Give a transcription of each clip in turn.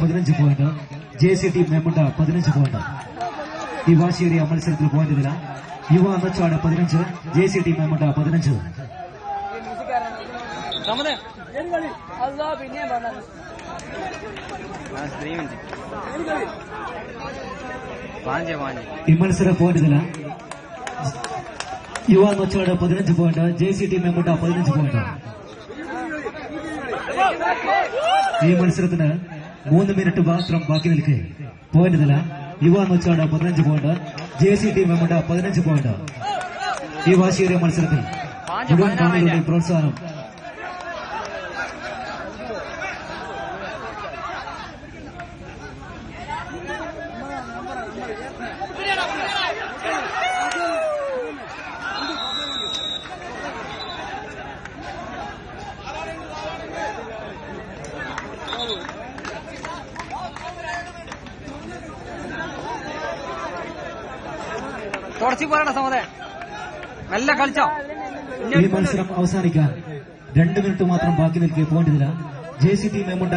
పదినెంచు point JC team మేముంట పదినెంచు point ఈ వాషి ఏరియా పోయింది పాయింట్ ఇదిలా యువ అమర్చాడ పదినెంచు జేసీ టీం మేముంట పదినెంచు Ramazan. Geri gari. Allah biniye bana. విమర్శల పోటీల యువాన్ వచ్చేవాడు పది నుంచి పోవటం జేసీ టీం ఏమంటే పది నుంచి పోవటం ఈ మనుషులతన మూడు మినిట్ మాత్రం బాకీ నిలికి. పోయినదిలా యువ వచ్చాడు పది నుంచి పోవటం జేసీ టీం ఏమంటే పది నుంచి పోవటం ఈ వాషీరే మనుషులకి ప్రోత్సాహం. മെല്ലെ കളിച്ചോ. ഈ മത്സരം അവസാനിക്കാൻ രണ്ട് മിനിറ്റ് മാത്രം ബാക്കി നിൽക്കെ പോയിന്റില്ല ജെ സി ടി മേമുണ്ട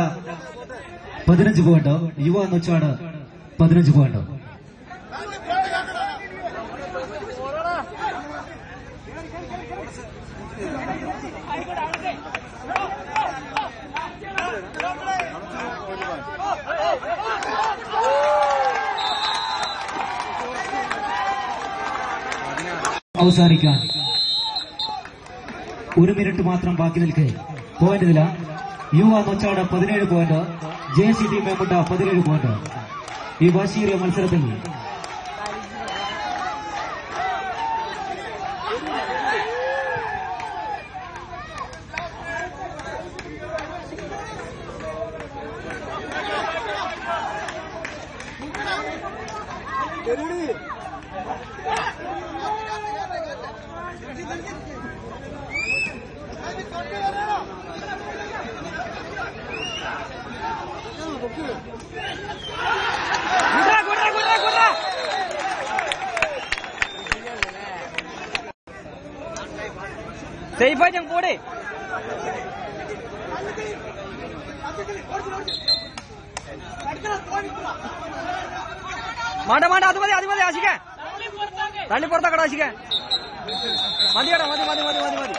പതിനഞ്ച് പോയിന്റ് യുവ നൊച്ചാട് പതിനഞ്ച് പോയിന്റ് അവസാനിക്കാൻ ഒരു മിനിറ്റ് മാത്രം ബാക്കി നിൽക്കെ പോയിന്റ് നില യുവ നൊച്ചാട് പതിനേഴ് point J C T Memunda പതിനേഴ് പോയിന്റ് ഈ വാശിയേറിയ മത്സരത്തിൽ കുട്ര കുട്ര കുട്ര കുട്ര மாட்ட மாட்ட அது மாதிரி அது மாதிரி ஆசிக்க தள்ளி போறதா கடை ஆசிக்க மதியடா மதி மதி மதி மதி மதி.